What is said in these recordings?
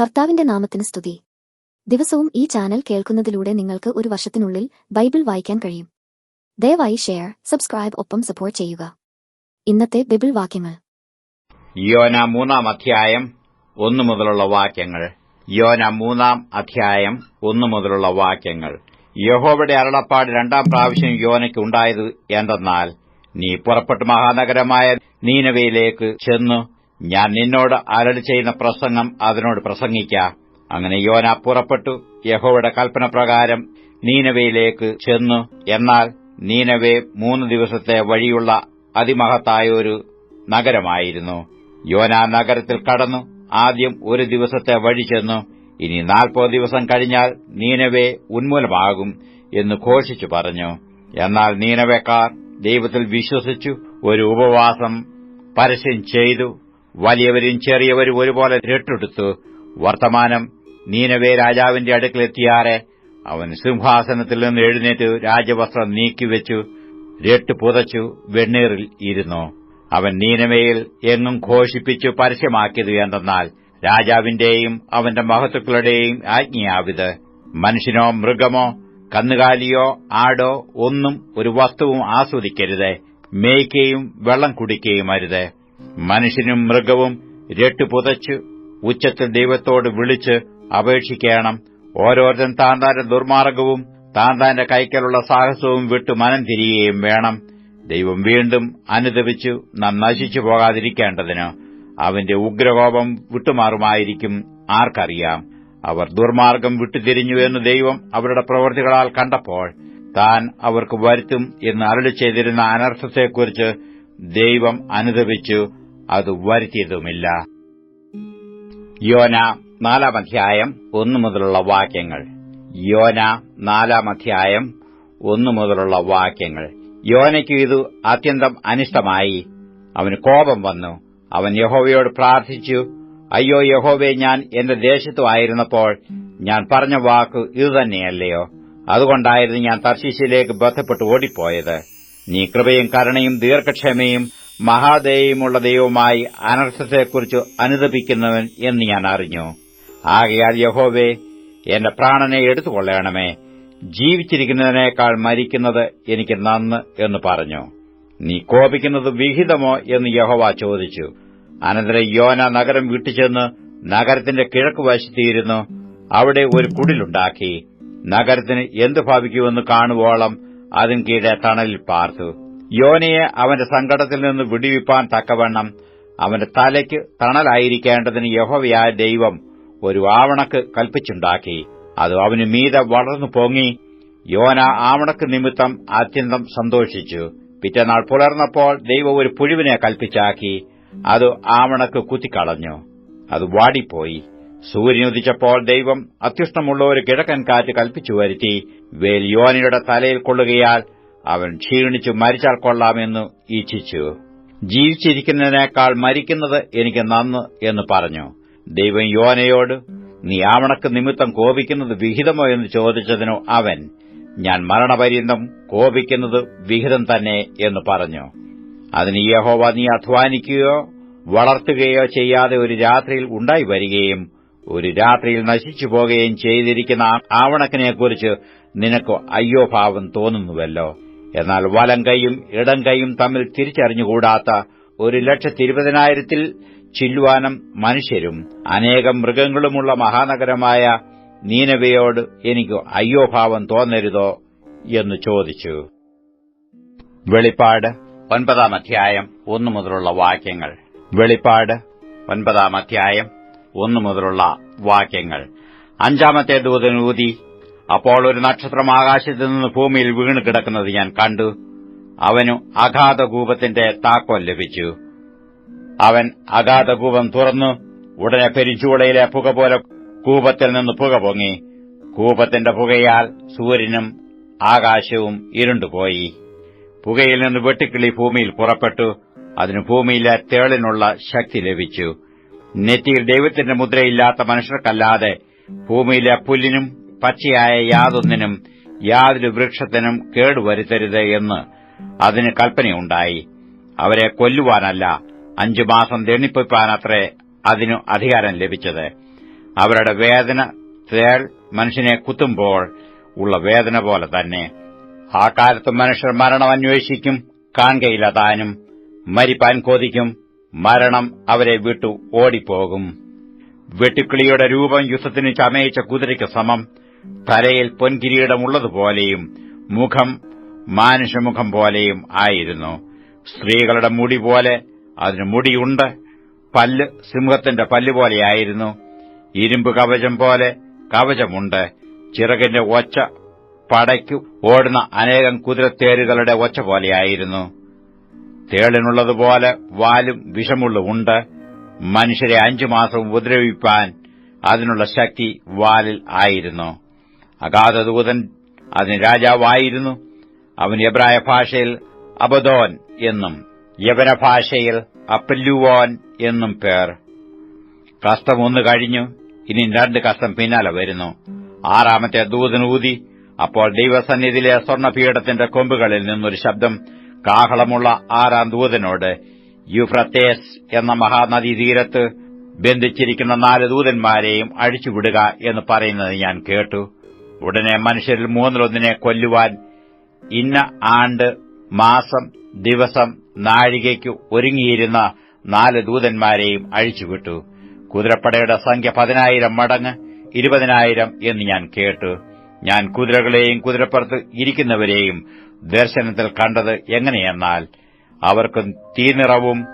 കർത്താവിന്റെ നാമത്തിന് സ്തുതി. ദിവസവും ഈ ചാനൽ കേൾക്കുന്നതിലൂടെ നിങ്ങൾക്ക് ഒരു വർഷത്തിനുള്ളിൽ ബൈബിൾ വായിക്കാൻ കഴിയും. ദയവായി ഷെയർ സബ്സ്ക്രൈബ് ഒപ്പം സപ്പോർട്ട് ചെയ്യുക. ഇന്നത്തെ ബൈബിൾ വാക്യങ്ങൾ. യോന മൂന്നാം അധ്യായം ഒന്നു മുതലുള്ള വാക്യങ്ങൾ. യോന മൂന്നാം അധ്യായം ഒന്നു മുതലുള്ള വാക്യങ്ങൾ. യഹോവയുടെ അരുളപ്പാട് രണ്ടാം പ്രാവശ്യം യോനയ്ക്ക് ഉണ്ടായത് എന്തെന്നാൽ നീ പുറപ്പെട്ട് മഹാനഗരമായ നീനവയിലേക്ക് ചെന്നു ഞാൻ നിന്നോട് അരളി ചെയ്യുന്ന പ്രസംഗം അതിനോട് പ്രസംഗിക്ക. അങ്ങനെ യോന പുറപ്പെട്ടു. യഹോയുടെ കൽപ്പന പ്രകാരം നീനവയിലേക്ക് ചെന്നു. എന്നാൽ നീനവെ മൂന്ന് ദിവസത്തെ വഴിയുള്ള അതിമഹത്തായ ഒരു നഗരമായിരുന്നു. യോന നഗരത്തിൽ കടന്നു. ആദ്യം ഒരു ദിവസത്തെ വഴി ചെന്നു. ഇനി നാൽപ്പത് ദിവസം കഴിഞ്ഞാൽ നീനവെ ഉന്മൂലമാകും എന്ന് ഘോഷിച്ചു പറഞ്ഞു. എന്നാൽ നീനവേക്കാർ ദൈവത്തിൽ വിശ്വസിച്ചു. ഒരു ഉപവാസം പരസ്യം ചെയ്തു. വലിയവരും ചെറിയവരും ഒരുപോലെ രട്ടെടുത്തു. വർത്തമാനം നീനവേ രാജാവിന്റെ അടുക്കലെത്തിയാറെ അവൻ സിംഹാസനത്തിൽ നിന്ന് എഴുന്നേറ്റ് രാജവസ്ത്രം നീക്കിവെച്ചു രട്ട് പുതച്ചു വെണ്ണീറിൽ ഇരുന്നു. അവൻ നീനവയിൽ എങ്ങും ഘോഷിപ്പിച്ചു പരസ്യമാക്കിയത് എന്തെന്നാൽ രാജാവിന്റെയും അവന്റെ മഹത്തുക്കളുടെയും ആജ്ഞയാവിത്. മനുഷ്യനോ മൃഗമോ കന്നുകാലിയോ ആടോ ഒന്നും ഒരു വസ്തുവും ആസ്വദിക്കരുത്. മേയ്ക്കുകയും വെള്ളം കുടിക്കുകയും അരുത്. മനുഷ്യനും മൃഗവും രട്ടു പുതച്ച് ഉച്ചത്തിൽ ദൈവത്തോട് വിളിച്ച് അപേക്ഷിക്കണം. ഓരോരുത്തൻ താന്താന്റെ ദുർമാർഗവും താന്താന്റെ കൈക്കലുള്ള സാഹസവും വിട്ടു മനം തിരിയുകയും വേണം. ദൈവം വീണ്ടും അനുദപിച്ചു നാം നശിച്ചു പോകാതിരിക്കേണ്ടതിന്. അവന്റെ ഉഗ്രകോപം വിട്ടുമാറുമായിരിക്കും ആർക്കറിയാം. അവർ ദുർമാർഗം വിട്ടുതിരിഞ്ഞു എന്ന് ദൈവം അവരുടെ പ്രവൃത്തികളാൽ കണ്ടപ്പോൾ താൻ അവർക്ക് വരുത്തും എന്ന് അരളി ചെയ്തിരുന്ന അനർത്ഥത്തെക്കുറിച്ച് ദൈവം അനുദപിച്ചു അത് വരുത്തിയതുമില്ല. യോന നാലാം അധ്യായം ഒന്നു മുതലുള്ള വാക്യങ്ങൾ. യോന നാലാം അധ്യായം ഒന്നു മുതലുള്ള വാക്യങ്ങൾ. യോനയ്ക്ക് ഇത് അത്യന്തം അനിഷ്ടമായി. അവന് കോപം വന്നു. അവൻ യഹോവയോട് പ്രാർത്ഥിച്ചു അയ്യോ യഹോവെ ഞാൻ എന്റെ ദേശത്തുമായിരുന്നപ്പോൾ ഞാൻ പറഞ്ഞ വാക്ക് ഇതുതന്നെയല്ലയോ? അതുകൊണ്ടായിരുന്നു ഞാൻ തർശീശിലേക്ക് ബന്ധപ്പെട്ട് ഓടിപ്പോയത്. നീ കൃപയും കരുണയും ദീർഘക്ഷമയും മഹാദേവുമുള്ള ദൈവമായി അനർത്ഥത്തെക്കുറിച്ച് അനുദപിക്കുന്നവൻ എന്ന് ഞാൻ അറിഞ്ഞു. ആകയാൽ യഹോവേ എന്റെ പ്രാണനെ എടുത്തുകൊള്ളണമേ. ജീവിച്ചിരിക്കുന്നതിനേക്കാൾ മരിക്കുന്നത് എനിക്ക് നന്ന് എന്ന് പറഞ്ഞു. നീ കോപിക്കുന്നത് വിഹിതമോ എന്ന് യഹോവ ചോദിച്ചു. അനന്തരം യോന നഗരം വിട്ടുചെന്ന് നഗരത്തിന്റെ കിഴക്ക് വശത്തിയിരുന്നു. അവിടെ ഒരു കുടിലുണ്ടാക്കി. നഗരത്തിന് എന്ത് ഭാവിക്കുമെന്ന് കാണുവോളം അതിൻ കീഴെ തണലിൽ പാർത്തു. യോനയെ അവന്റെ സങ്കടത്തിൽ നിന്ന് വിടിവിപ്പാൻ തക്കവണ്ണം അവന്റെ തലയ്ക്ക് തണലായിരിക്കേണ്ടതിന് യഹോവയായ ദൈവം ഒരു ആവണക്ക് കൽപ്പിച്ചുണ്ടാക്കി. അത് അവന് മീതെ വളർന്നു പൊങ്ങി. യോന ആവണക്ക് നിമിത്തം അത്യന്തം സന്തോഷിച്ചു. പിറ്റേനാൾ പുലർന്നപ്പോൾ ദൈവം ഒരു പുഴുവിനെ കൽപ്പിച്ചാക്കി. അത് ആവണക്ക് കുത്തിക്കളഞ്ഞു. അത് വാടിപ്പോയി. സൂര്യൻ ഉദിച്ചപ്പോൾ ദൈവം അത്യുഷ്ണമുള്ള ഒരു കിഴക്കൻ കാറ്റ് കൽപ്പിച്ചു വരുത്തി വേൽ യോനിയുടെ തലയിൽ കൊള്ളുകയാൽ അവൻ ക്ഷീണിച്ചു മരിച്ചാൽ കൊള്ളാമെന്നു ഈച്ഛിച്ചു. ജീവിച്ചിരിക്കുന്നതിനേക്കാൾ മരിക്കുന്നത് എനിക്ക് നന്ന് എന്ന് പറഞ്ഞു. ദൈവം യോനയോട് നീ ആവണക്ക് നിമിത്തം കോപിക്കുന്നത് വിഹിതമോ? എന്ന് ചോദിച്ചതിനോ അവൻ ഞാൻ മരണപര്യന്തം കോപിക്കുന്നത് വിഹിതം തന്നെ എന്ന് പറഞ്ഞു. അതിന് യഹോവ നീ അധ്വാനിക്കുകയോ വളർത്തുകയോ ചെയ്യാതെ ഒരു രാത്രിയിൽ ഉണ്ടായി വരികയും ഒരു രാത്രിയിൽ നശിച്ചു പോകുകയും ചെയ്തിരിക്കുന്ന ആവണക്കിനെക്കുറിച്ച് നിനക്ക് അയ്യോഭാവം തോന്നുന്നുവല്ലോ. എന്നാൽ വലം കൈയും ഇടം കൈയും തമ്മിൽ തിരിച്ചറിഞ്ഞുകൂടാത്ത ഒരു ലക്ഷത്തിരുപതിനായിരത്തിൽ മനുഷ്യരും അനേകം മൃഗങ്ങളുമുള്ള മഹാനഗരമായ നീനവയോട് എനിക്ക് അയ്യോഭാവം തോന്നരുതോ എന്ന് ചോദിച്ചു. വെളിപ്പാട് ഒൻപതാം അധ്യായം ഒന്നു മുതലുള്ള വാക്യങ്ങൾ. വെളിപ്പാട് ഒൻപതാം അധ്യായം ഒന്നു മുതലുള്ള വാക്യങ്ങൾ. അഞ്ചാമത്തെ ദൂതൻ ഊതി അപ്പോൾ ഒരു നക്ഷത്രം ആകാശത്തു നിന്ന് ഭൂമിയിൽ വീണ് കിടക്കുന്നത് ഞാൻ കണ്ടു. അവനു അഗാധകൂപത്തിന്റെ താക്കോൽ ലഭിച്ചു. അവൻ അഗാധകൂപം തുറന്നു ഉടനെ പെരിഞ്ചൂളയിലെ പുക പോലെ കൂപത്തിൽ നിന്ന് പുക പൊങ്ങി. കൂപത്തിന്റെ പുകയാൽ സൂര്യനും ആകാശവും ഇരുണ്ടുപോയി. പുകയിൽ നിന്ന് വെട്ടിക്കിളി ഭൂമിയിൽ പുറപ്പെട്ടു. അതിന് ഭൂമിയിലെ തേളിനുള്ള ശക്തി ലഭിച്ചു. നെറ്റിയിൽ ദൈവത്തിന്റെ മുദ്രയില്ലാത്ത മനുഷ്യർക്കല്ലാതെ ഭൂമിയിലെ പുല്ലിനും പച്ചയായ യാതൊന്നിനും യാതൊരു വൃക്ഷത്തിനും കേടുവരുത്തരുത് എന്ന് അതിന് കൽപ്പനയുണ്ടായി. അവരെ കൊല്ലുവാനല്ല അഞ്ചു മാസം ദണ്ണിപ്പിപ്പാനത്രേ അതിനു അധികാരം ലഭിച്ചത്. അവരുടെ വേദന തേൾ മനുഷ്യനെ കുത്തുമ്പോൾ ഉള്ള വേദന പോലെ തന്നെ. ആ കാലത്ത് മനുഷ്യർ മരണം അന്വേഷിക്കും കാണുകയില്ല താനും. മരിപ്പാൻ കൊതിക്കും മരണം അവരെ വിട്ടു ഓടിപ്പോകും. വെട്ടുക്കിളിയുടെ രൂപം യുദ്ധത്തിന് ചമയിച്ച കുതിരയ്ക്ക് സമം. തലയിൽ പൊൻകിരീടമുള്ളതുപോലെയും മുഖം മാനുഷമുഖം പോലെയും ആയിരുന്നു. സ്ത്രീകളുടെ മുടി പോലെ അതിന് മുടിയുണ്ട്. പല്ല് സിംഹത്തിന്റെ പല്ലുപോലെയായിരുന്നു ഇരുമ്പ് കവചം പോലെ കവചമുണ്ട്. ചിറകിന്റെ ഒച്ച പടയ്ക്കു ഓടുന്ന അനേകം കുതിരത്തേരുകളുടെ ഒച്ച പോലെയായിരുന്നു. തേളിനുള്ളതുപോലെ വാലും വിഷമുള്ളുമുണ്ട് മനുഷ്യരെ അഞ്ചു മാസം ഉപദ്രവിപ്പാൻ അതിനുള്ള ശക്തി വാലിൽ ആയിരുന്നു. അഗാധദൂതൻ അതിന് രാജാവായിരുന്നു. അവൻ എബ്രായ ഭാഷയിൽ അബദോൻ എന്നും യവന ഭാഷയിൽ അപ്പല്ലുവോൻ എന്നും പേർ. കഷ്ടം ഒന്ന് കഴിഞ്ഞു ഇനി രണ്ട് കഷ്ടം പിന്നാലെ വരുന്നു. ആറാമത്തെ ദൂതൻ ഊതി അപ്പോൾ ദൈവസന്നിധിയിലെ സ്വർണപീഠത്തിന്റെ കൊമ്പുകളിൽ നിന്നൊരു ശബ്ദം കാഹളമുള്ള ആറാം ദൂതനോട് യുഫ്രത്തേസ് എന്ന മഹാനദീ തീരത്ത് ബന്ധിച്ചിരിക്കുന്ന നാല് ദൂതന്മാരെയും അഴിച്ചുവിടുക എന്ന് പറയുന്നത് ഞാൻ കേട്ടു. ഉടനെ മനുഷ്യരിൽ മൂന്നിലൊന്നിനെ കൊല്ലുവാൻ ഇന്ന ആണ്ട് മാസം ദിവസം നാഴികയ്ക്ക് ഒരുങ്ങിയിരുന്ന നാല് ദൂതന്മാരെയും അഴിച്ചുവിട്ടു. കുതിരപ്പടയുടെ സംഖ്യ പതിനായിരം മടങ്ങ് ഇരുപതിനായിരം എന്ന് ഞാൻ കേട്ടു. ഞാൻ കുതിരകളെയും കുതിരപ്പുറത്ത് ഇരിക്കുന്നവരെയും ദർശനത്തിൽ കണ്ടത് എങ്ങനെയെന്നാൽ അവർക്ക് തീനിറവും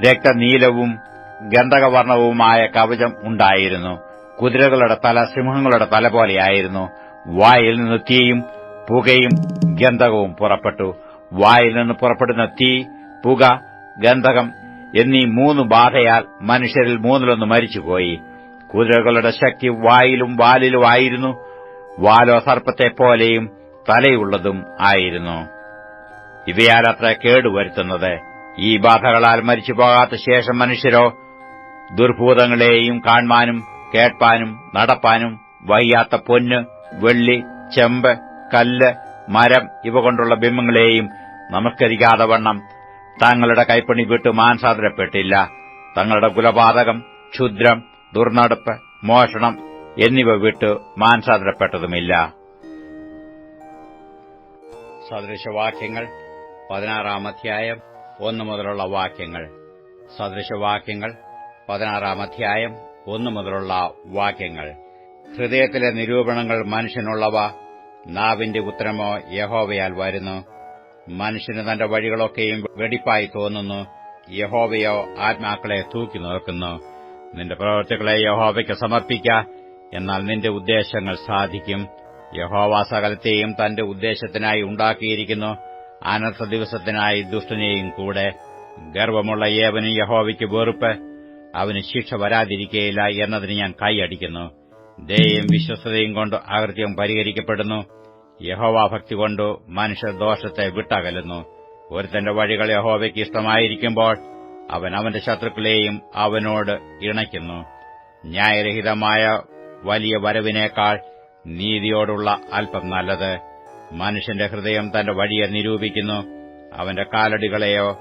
രക്തനീലവും ഗന്ധകവർണവുമായ കവചം ഉണ്ടായിരുന്നു. കുതിരകളുടെ തല സിംഹങ്ങളുടെ തല പോലെയായിരുന്നു. വായിൽ നിന്ന് തീയും പുകയും ഗന്ധകവും പുറപ്പെട്ടു. വായിൽ നിന്ന് പുറപ്പെടുന്ന തീ പുക ഗന്ധകം എന്നീ മൂന്ന് ബാധയാൽ മനുഷ്യരിൽ മൂന്നിലൊന്ന് മരിച്ചുപോയി. കുതിരകളുടെ ശക്തി വായിലും വാലിലുമായിരുന്നു. വാലോ സർപ്പത്തെപ്പോലെയും തലയുള്ളതും ആയിരുന്നു. ഇവയാലത്ര കേടുവരുത്തുന്നത്. ഈ ബാധകളാൽ മരിച്ചു പോകാത്ത ശേഷം മനുഷ്യരോ ദുർഭൂതങ്ങളെയും കാണുവാനും കേൾപ്പാനും നടപ്പാനും വയ്യാത്ത പൊന്ന് വെള്ളി ചെമ്പ് കല്ല് മരം ഇവ കൊണ്ടുള്ള ബിംബങ്ങളെയും നമസ്കരിക്കാതെ വണ്ണം തങ്ങളുടെ കൈപ്പണി വിട്ട് മാൻസാന്തരപ്പെട്ടില്ല തങ്ങളുടെ കുലപാതകം ക്ഷുദ്രം ദുർനടപ്പ് മോഷണം എന്നിവ വിട്ട് മാൻസാന്തരപ്പെട്ടതുമില്ല സദൃശവാക്യങ്ങൾ പതിനാറാം അധ്യായം ഒന്നു മുതലുള്ള വാക്യങ്ങൾ. സദൃശവാക്യങ്ങൾ പതിനാറാം അധ്യായം ഒന്നു മുതലുള്ള വാക്യങ്ങൾ. ഹൃദയത്തിലെ നിരൂപണങ്ങൾ മനുഷ്യനുള്ളവ നാവിന്റെ ഉത്തരമോ യഹോവയാൽ വരുന്നു. മനുഷ്യന് തന്റെ വഴികളൊക്കെയും വെടിപ്പായി തോന്നുന്നു. യഹോവയോ ആത്മാക്കളെ തൂക്കി നോക്കുന്നു. നിന്റെ പ്രവർത്തികളെ യഹോവയ്ക്ക് സമർപ്പിക്ക എന്നാൽ നിന്റെ ഉദ്ദേശങ്ങൾ സാധിക്കും. യഹോവ സകലത്തെയും തന്റെ ഉദ്ദേശത്തിനായി ഉണ്ടാക്കിയിരിക്കുന്നു. അനർത്ഥ ദിവസത്തിനായി ദുഷ്ടനെയും കൂടെ ഗർവമുള്ള ഏവനും യഹോവയ്ക്ക് വെറുപ്പ്. അവന് ശിക്ഷ വരാതിരിക്കയില്ല എന്നതിന് ഞാൻ കൈയടിക്കുന്നു. ദയയും വിശ്വസ്തതയും കൊണ്ട് അകൃത്യം പരിഹരിക്കപ്പെടുന്നു. യഹോവാഭക്തി കൊണ്ട് മനുഷ്യർ ദോഷത്തെ വിട്ടകലുന്നു. ഒരുത്തന്റെ വഴികൾ യഹോവയ്ക്ക് ഇഷ്ടമായിരിക്കുമ്പോൾ അവൻ അവന്റെ ശത്രുക്കളെയും അവനോട് ഇണയ്ക്കുന്നു. ന്യായരഹിതമായ വലിയ വരവിനേക്കാൾ നീതിയോടുള്ള അല്പം നല്ലത്. മനുഷ്യന്റെ ഹൃദയം തന്റെ വഴിയെ നിരൂപിക്കുന്നു. അവന്റെ കാലടികളെയോ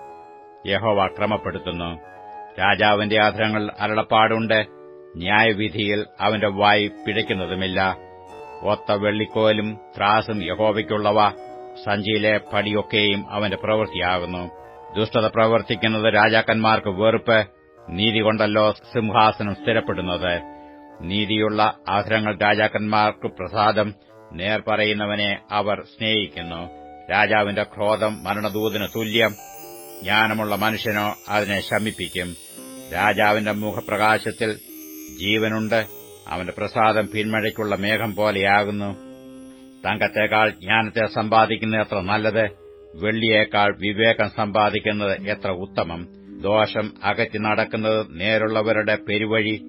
യഹോവ ക്രമപ്പെടുത്തുന്നു. രാജാവിന്റെ ആധാരങ്ങൾ അരളപ്പാടുണ്ട്. ന്യായവിധിയിൽ അവന്റെ വായി പിഴയ്ക്കുന്നതുമില്ല ഒത്ത വെള്ളിക്കോലും ത്രാസും യഹോവയ്ക്കുള്ളവ. സഞ്ചിയിലെ പടിയൊക്കെയും അവന്റെ പ്രവൃത്തിയാകുന്നു. ദുഷ്ടത പ്രവർത്തിക്കുന്നത് രാജാക്കന്മാർക്ക് വെറുപ്പ് നീതി കൊണ്ടല്ലോ സിംഹാസനം സ്ഥിരപ്പെടുന്നത്. നീതിയുള്ള ആഗ്രഹങ്ങൾ രാജാക്കന്മാർക്ക് പ്രസാദം നേർ പറയുന്നവനെ അവർ സ്നേഹിക്കുന്നു. രാജാവിന്റെ ക്രോധം മരണദൂതിന് തുല്യം. ജ്ഞാനമുള്ള മനുഷ്യനോ അതിനെ ശമിപ്പിക്കും. രാജാവിന്റെ മുഖപ്രകാശത്തിൽ ജീവനുണ്ട്. അവന്റെ പ്രസാദം പിന്മഴയ്ക്കുള്ള മേഘം പോലെയാകുന്നു. തങ്കത്തേക്കാൾ ജ്ഞാനത്തെ സമ്പാദിക്കുന്നത് എത്ര നല്ലത്? വെള്ളിയേക്കാൾ വിവേകം സമ്പാദിക്കുന്നത് എത്ര ഉത്തമം? ദോഷം അകറ്റി നടക്കുന്നത് നേരുള്ളവരുടെ പെരുവഴി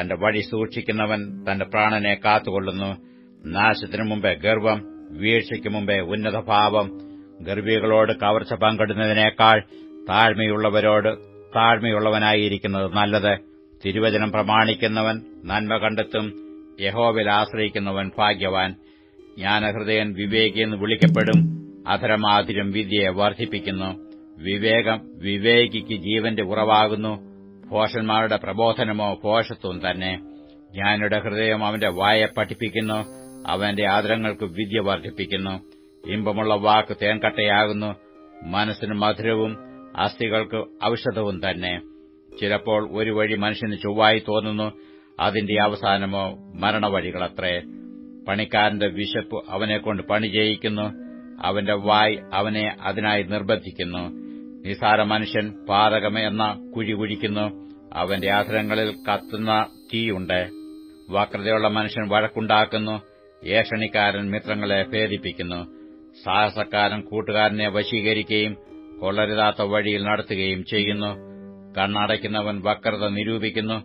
തന്റെ വഴി സൂക്ഷിക്കുന്നവൻ തന്റെ പ്രാണനെ കാത്തുകൊള്ളുന്നു. നാശത്തിനു മുമ്പേ ഗർവം വീഴ്ചയ്ക്ക് മുമ്പേ ഉന്നതഭാവം ഗർഭികളോട് കവർച്ച പങ്കിടുന്നതിനേക്കാൾ താഴ്മയുള്ളവരോട് താഴ്മയുള്ളവനായിരിക്കുന്നത് നല്ലത്. തിരുവചനം പ്രമാണിക്കുന്നവൻ നന്മ കണ്ടെത്തും യഹോവിൽ ആശ്രയിക്കുന്നവൻ ഭാഗ്യവാൻ. ജ്ഞാനഹൃദയൻ വിവേകിയെന്ന് വിളിക്കപ്പെടും അധരമാതിരം വിദ്യയെ വർദ്ധിപ്പിക്കുന്നു. വിവേകം വിവേകിക്ക് ജീവന്റെ ഉറവാകുന്നു ഭോഷന്മാരുടെ പ്രബോധനമോ ഭോഷത്വം തന്നെ. ജ്ഞാനിയുടെ ഹൃദയം അവന്റെ വായ പഠിപ്പിക്കുന്നു അവന്റെ ആദരങ്ങൾക്ക് വിദ്യ വർദ്ധിപ്പിക്കുന്നു. ഇമ്പമുള്ള വാക്ക് തേൻകട്ടയാകുന്നു മനസ്സിന് മധുരവും അസ്ഥികൾക്ക് ഔഷധവും തന്നെ. ചിലപ്പോൾ ഒരു വഴി മനുഷ്യന് ചൊവ്വായി തോന്നുന്നു അതിന്റെ അവസാനമോ മരണവഴികളത്രേ. പണിക്കാരന്റെ വിശപ്പ് അവനെക്കൊണ്ട് പണി ചെയ്യിക്കുന്നു അവന്റെ വായ് അവനെ അതിനായി നിർബന്ധിക്കുന്നു. നിസാര മനുഷ്യൻ പാതകം എന്ന കുഴി കുഴിക്കുന്നു അവന്റെ ആധരങ്ങളിൽ കത്തുന്ന തീയുണ്ട്. വക്രതയുള്ള മനുഷ്യൻ വഴക്കുണ്ടാക്കുന്നു. ഏഷണിക്കാരൻ മിത്രങ്ങളെ ഭേദിപ്പിക്കുന്നു സാഹസക്കാരൻ കൂട്ടുകാരനെ വശീകരിക്കുകയും കൊള്ളരുതാത്ത വഴിയിൽ നടത്തുകയും ചെയ്യുന്നു. കണ്ണടയ്ക്കുന്നവൻ വക്രത നിരൂപിക്കുന്നു.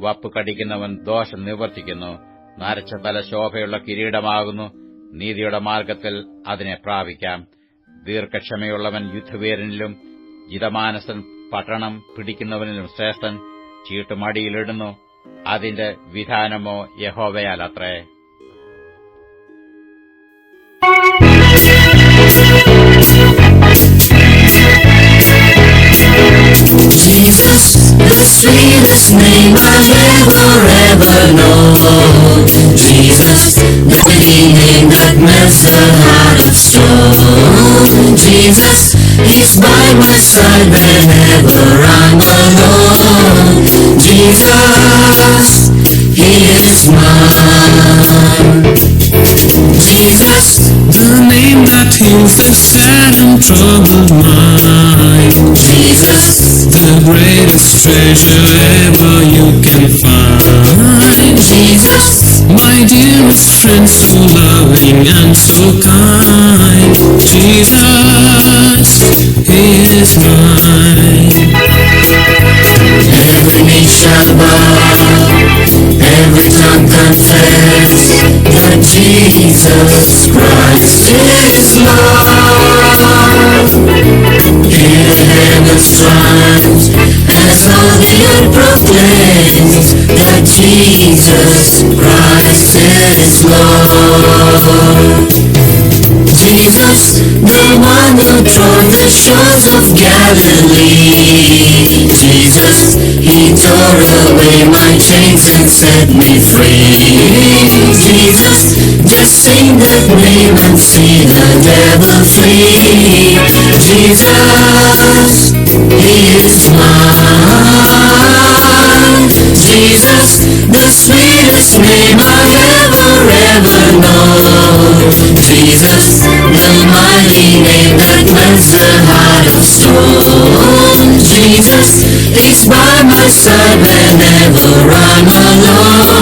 വപ്പ് കടിക്കുന്നവൻ ദോഷം നിവർത്തിക്കുന്നു. നരച്ച തല ശോഭയുള്ള കിരീടമാകുന്നു. നീതിയുടെ മാർഗത്തിൽ അതിനെ പ്രാപിക്കാം. ദീർഘക്ഷമയുള്ളവൻ യുദ്ധവീരനിലും ജിതമാനസൻ പട്ടണം പിടിക്കുന്നവനിലും ശ്രേഷ്ഠൻ ചീട്ടുമടിയിലിടുന്നു അതിന്റെ വിധാനമോ യഹോവയാലത്രേ sweetest name I've ever, ever known. Jesus, the name that melts the heart of stone. Jesus, He's by my side whenever I'm alone. Jesus, He is mine. Jesus, The name that heals the sad and troubled mind. Jesus, The greatest treasure ever you can find. Mm, Jesus, My dearest friend, so loving and so mine. Every knee shall bow, every tongue confess that Jesus Christ is Lord. Hear the triumph as all the earth proclaims that Jesus Christ is Lord. One who trod the shores of Galilee. Jesus, he tore away my chains and set me free. Jesus, just sing that name and see the devil flee. Jesus, he is mine. Jesus, the sweetest name I've ever, ever known. Jesus, name that melts the heart of stone. Jesus is by my side whenever I'm alone.